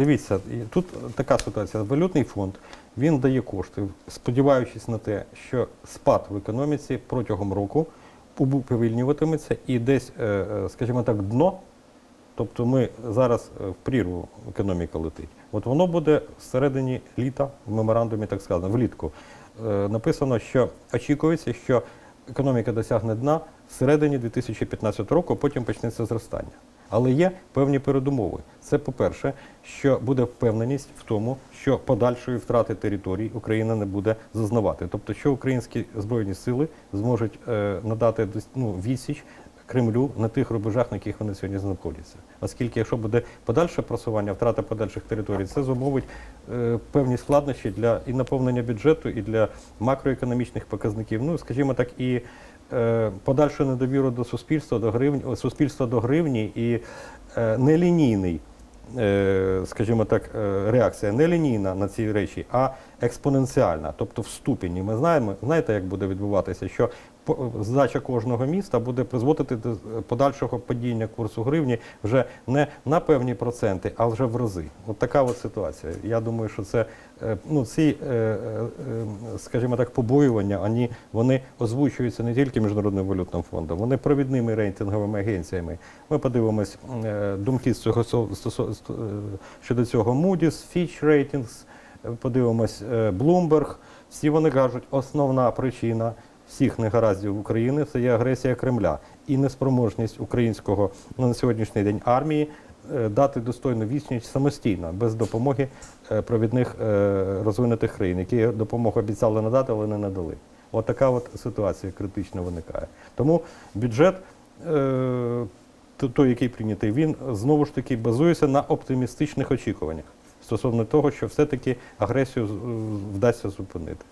дивіться, тут така ситуація. Валютний фонд він дає кошти, сподіваючись на те, що спад в економіці протягом року уповільнюватиметься і десь, е, е, скажімо так, дно. Тобто ми зараз е, в прірву економіка летить. От воно буде всередині літа, в меморандумі так сказано, влітку. Написано, що очікується, що економіка досягне дна всередині 2015 року, потім почнеться зростання. Але є певні передумови. Це, по-перше, що буде впевненість в тому, що подальшої втрати територій Україна не буде зазнавати. Тобто, що українські збройні сили зможуть е, надати ну, відсіч Кремлю на тих рубежах, на яких вони сьогодні знаходяться. Оскільки, якщо буде подальше просування, втрата подальших територій, це зумовить е, певні складнощі для і наповнення бюджету, і для макроекономічних показників. Ну, скажімо так, і подальшу недовіру до суспільства, до гривні, суспільства до гривні і е, нелінійний, е, скажімо так, е, реакція. Не лінійна на ці речі, а експоненціальна, тобто в ступені. Ми знаємо, знаєте, як буде відбуватися, що здача кожного міста буде призводити до подальшого падіння курсу гривні вже не на певні проценти, а вже в рази. От така от ситуація. Я думаю, що це е, ну, ці, е, е, скажімо так, побоювання, вони, вони озвучуються не тільки Міжнародним валютним фондом, вони провідними рейтинговими агенціями. Ми подивимось думки з цього щодо цього Moody's, Fitch Ratings, подивимось е, Bloomberg. Всі вони кажуть, основна причина всіх негараздів України це є агресія Кремля і неспроможність українського ну, на сьогоднішній день армії е, дати достойну відсіч самостійно, без допомоги е, провідних розвинутих країн, які допомогу обіцяли надати, але не надали. От така от ситуація критично виникає. Тому бюджет, той, який прийнятий, він знову ж таки базується на оптимістичних очікуваннях стосовно того, що все-таки агресію вдасться зупинити.